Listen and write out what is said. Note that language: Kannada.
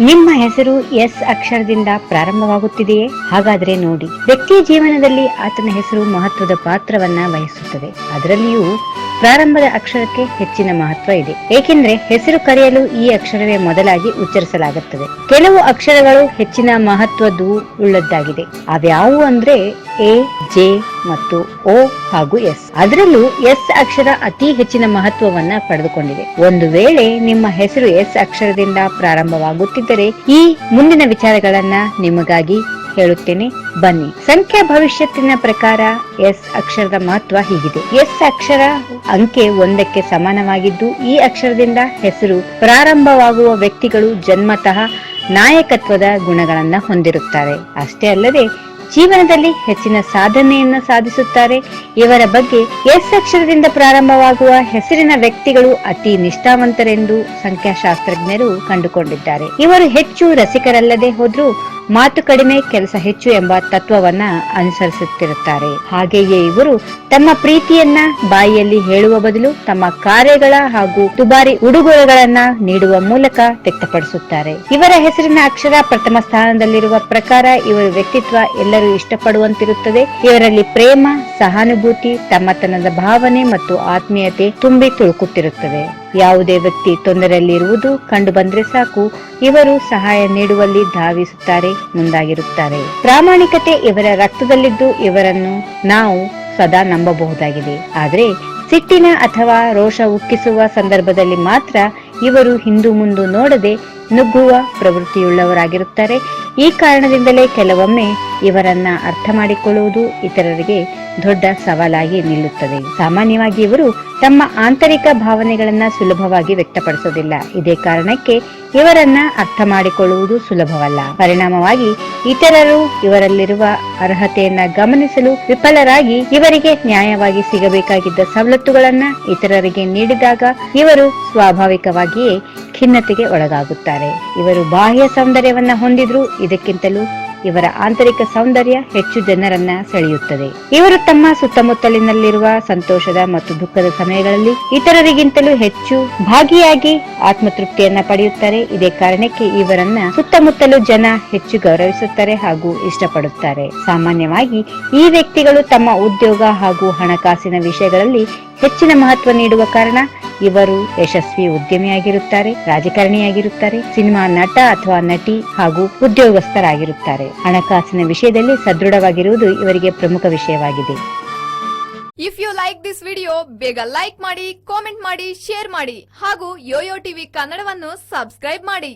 ನಿಮ್ಮ ಹೆಸರು ಎಸ್ ಅಕ್ಷರದಿಂದ ಪ್ರಾರಂಭವಾಗುತ್ತಿದೆಯೇ? ಹಾಗಾದ್ರೆ ನೋಡಿ. ವ್ಯಕ್ತಿಯ ಜೀವನದಲ್ಲಿ ಆತನ ಹೆಸರು ಮಹತ್ವದ ಪಾತ್ರವನ್ನ ವಹಿಸುತ್ತದೆ. ಅದರಲ್ಲಿಯೂ ಪ್ರಾರಂಭದ ಅಕ್ಷರಕ್ಕೆ ಹೆಚ್ಚಿನ ಮಹತ್ವ ಇದೆ. ಏಕೆಂದರೆ ಹೆಸರು ಕರೆಯಲು ಈ ಅಕ್ಷರವೇ ಮೊದಲಾಗಿ ಉಚ್ಚರಿಸಲಾಗುತ್ತದೆ. ಕೆಲವು ಅಕ್ಷರಗಳು ಹೆಚ್ಚಿನ ಮಹತ್ವದ್ದು ಉಳ್ಳದ್ದಾಗಿದೆ. ಅವ್ಯಾವು ಅಂದ್ರೆ ಎ, ಜೆ ಮತ್ತು ಒ ಹಾಗೂ ಎಸ್. ಅದರಲ್ಲೂ ಎಸ್ ಅಕ್ಷರ ಅತಿ ಹೆಚ್ಚಿನ ಮಹತ್ವವನ್ನ ಪಡೆದುಕೊಂಡಿದೆ. ಒಂದು ವೇಳೆ ನಿಮ್ಮ ಹೆಸರು ಎಸ್ ಅಕ್ಷರದಿಂದ ಪ್ರಾರಂಭವಾಗುತ್ತಿದ್ದರೆ ಈ ಮುಂದಿನ ವಿಚಾರಗಳನ್ನ ನಿಮಗಾಗಿ ಹೇಳುತ್ತೇನೆ. ಬನ್ನಿ. ಸಂಖ್ಯಾ ಭವಿಷ್ಯತ್ತಿನ ಪ್ರಕಾರ ಎಸ್ ಅಕ್ಷರದ ಮಹತ್ವ ಹೀಗಿದೆ. ಎಸ್ ಅಕ್ಷರ ಅಂಕೆ ಒಂದಕ್ಕೆ ಸಮಾನವಾಗಿದ್ದು, ಈ ಅಕ್ಷರದಿಂದ ಹೆಸರು ಪ್ರಾರಂಭವಾಗುವ ವ್ಯಕ್ತಿಗಳು ಜನ್ಮತಃ ನಾಯಕತ್ವದ ಗುಣಗಳನ್ನ ಹೊಂದಿರುತ್ತಾರೆ. ಅಷ್ಟೇ ಅಲ್ಲದೆ ಜೀವನದಲ್ಲಿ ಹೆಚ್ಚಿನ ಸಾಧನೆಯನ್ನ ಸಾಧಿಸುತ್ತಾರೆ. ಇವರ ಬಗ್ಗೆ ಎಸ್ ಅಕ್ಷರದಿಂದ ಪ್ರಾರಂಭವಾಗುವ ಹೆಸರಿನ ವ್ಯಕ್ತಿಗಳು ಅತಿ ನಿಷ್ಠಾವಂತರೆಂದು ಸಂಖ್ಯಾಶಾಸ್ತ್ರಜ್ಞರು ಕಂಡುಕೊಂಡಿದ್ದಾರೆ. ಇವರು ಹೆಚ್ಚು ರಸಿಕರಲ್ಲದೆ ಹೋದ್ರೂ ಮಾತು ಕಡಿಮೆ, ಕೆಲಸ ಹೆಚ್ಚು ಎಂಬ ತತ್ವವನ್ನ ಅನುಸರಿಸುತ್ತಿರುತ್ತಾರೆ. ಹಾಗೆಯೇ ಇವರು ತಮ್ಮ ಪ್ರೀತಿಯನ್ನ ಬಾಯಿಯಲ್ಲಿ ಹೇಳುವ ಬದಲು ತಮ್ಮ ಕಾರ್ಯಗಳ ಹಾಗೂ ದುಬಾರಿ ಉಡುಗೊರೆಗಳನ್ನ ನೀಡುವ ಮೂಲಕ ವ್ಯಕ್ತಪಡಿಸುತ್ತಾರೆ. ಇವರ ಹೆಸರಿನ ಅಕ್ಷರ ಪ್ರಥಮ ಸ್ಥಾನದಲ್ಲಿರುವ ಪ್ರಕಾರ ಇವರ ವ್ಯಕ್ತಿತ್ವ ಎಲ್ಲರೂ ಇಷ್ಟಪಡುವಂತಿರುತ್ತದೆ. ಇವರಲ್ಲಿ ಪ್ರೇಮ, ಸಹಾನುಭೂತಿ, ತಮ್ಮತನದ ಭಾವನೆ ಮತ್ತು ಆತ್ಮೀಯತೆ ತುಂಬಿ ತುಳುಕುತ್ತಿರುತ್ತದೆ. ಯಾವುದೇ ವ್ಯಕ್ತಿ ತೊಂದರೆಯಲ್ಲಿರುವುದು ಕಂಡು ಬಂದ್ರೆ ಸಾಕು. ಇವರು ಸಹಾಯ ನೀಡುವಲ್ಲಿ ಧಾವಿಸುತ್ತಾರೆ, ಮುಂದಾಗಿರುತ್ತಾರೆ. ಪ್ರಾಮಾಣಿಕತೆ ಇವರ ರಕ್ತದಲ್ಲಿದ್ದು ಇವರನ್ನು ನಾವು ಸದಾ ನಂಬಬಹುದಾಗಿದೆ. ಆದರೆ ಸಿಟ್ಟಿನ ಅಥವಾ ರೋಷ ಉಕ್ಕಿಸುವ ಸಂದರ್ಭದಲ್ಲಿ ಮಾತ್ರ ಇವರು ಹಿಂದು ಮುಂದು ನೋಡದೆ ನುಗ್ಗುವ ಪ್ರವೃತ್ತಿಯುಳ್ಳವರಾಗಿರುತ್ತಾರೆ. ಈ ಕಾರಣದಿಂದಲೇ ಕೆಲವೊಮ್ಮೆ ಇವರನ್ನ ಅರ್ಥ ಮಾಡಿಕೊಳ್ಳುವುದು ಇತರರಿಗೆ ದೊಡ್ಡ ಸವಾಲಾಗಿ ನಿಲ್ಲುತ್ತದೆ. ಸಾಮಾನ್ಯವಾಗಿ ಇವರು ತಮ್ಮ ಆಂತರಿಕ ಭಾವನೆಗಳನ್ನ ಸುಲಭವಾಗಿ ವ್ಯಕ್ತಪಡಿಸೋದಿಲ್ಲ. ಇದೇ ಕಾರಣಕ್ಕೆ ಇವರನ್ನ ಅರ್ಥ ಮಾಡಿಕೊಳ್ಳುವುದು ಸುಲಭವಲ್ಲ. ಪರಿಣಾಮವಾಗಿ ಇತರರು ಇವರಲ್ಲಿರುವ ಅರ್ಹತೆಯನ್ನ ಗಮನಿಸಲು ವಿಫಲರಾಗಿ ಇವರಿಗೆ ನ್ಯಾಯವಾಗಿ ಸಿಗಬೇಕಾಗಿದ್ದ ಸವಲತ್ತುಗಳನ್ನ ಇತರರಿಗೆ ನೀಡಿದಾಗ ಇವರು ಸ್ವಾಭಾವಿಕವಾಗಿಯೇ ಖಿನ್ನತೆಗೆ ಒಳಗಾಗುತ್ತಾರೆ. ಇವರು ಬಾಹ್ಯ ಸೌಂದರ್ಯವನ್ನ ಹೊಂದಿದ್ರು ಇದಕ್ಕಿಂತಲೂ ಇವರ ಆಂತರಿಕ ಸೌಂದರ್ಯ ಹೆಚ್ಚು ಜನರನ್ನ ಸೆಳೆಯುತ್ತದೆ. ಇವರು ತಮ್ಮ ಸುತ್ತಮುತ್ತಲಿನಲ್ಲಿರುವ ಸಂತೋಷದ ಮತ್ತು ದುಃಖದ ಸಮಯಗಳಲ್ಲಿ ಇತರರಿಗಿಂತಲೂ ಹೆಚ್ಚು ಭಾಗಿಯಾಗಿ ಆತ್ಮತೃಪ್ತಿಯನ್ನ ಪಡೆಯುತ್ತಾರೆ. ಇದೇ ಕಾರಣಕ್ಕೆ ಇವರನ್ನ ಸುತ್ತಮುತ್ತಲು ಜನ ಹೆಚ್ಚು ಗೌರವಿಸುತ್ತಾರೆ ಹಾಗೂ ಇಷ್ಟಪಡುತ್ತಾರೆ. ಸಾಮಾನ್ಯವಾಗಿ ಈ ವ್ಯಕ್ತಿಗಳು ತಮ್ಮ ಉದ್ಯೋಗ ಹಾಗೂ ಹಣಕಾಸಿನ ವಿಷಯಗಳಲ್ಲಿ ಹೆಚ್ಚಿನ ಮಹತ್ವ ನೀಡುವ ಕಾರಣ ಇವರು ಯಶಸ್ವಿ ಉದ್ಯಮಿಯಾಗಿರುತ್ತಾರೆ, ರಾಜಕಾರಣಿಯಾಗಿರುತ್ತಾರೆ, ಸಿನಿಮಾ ನಟ ಅಥವಾ ನಟಿ ಹಾಗೂ ಉದ್ಯೋಗಸ್ಥರಾಗಿರುತ್ತಾರೆ. ಹಣಕಾಸಿನ ವಿಷಯದಲ್ಲಿ ಸದೃಢವಾಗಿರುವುದು ಇವರಿಗೆ ಪ್ರಮುಖ ವಿಷಯವಾಗಿದೆ. If you like this video ಬೇಗ ಲೈಕ್ ಮಾಡಿ ಕಾಮೆಂಟ್ ಮಾಡಿ ಶೇರ್ ಮಾಡಿ ಹಾಗೂ ಯೋಯೋ ಟಿವಿ ಕನ್ನಡವನ್ನು ಸಬ್ಸ್ಕ್ರೈಬ್ ಮಾಡಿ.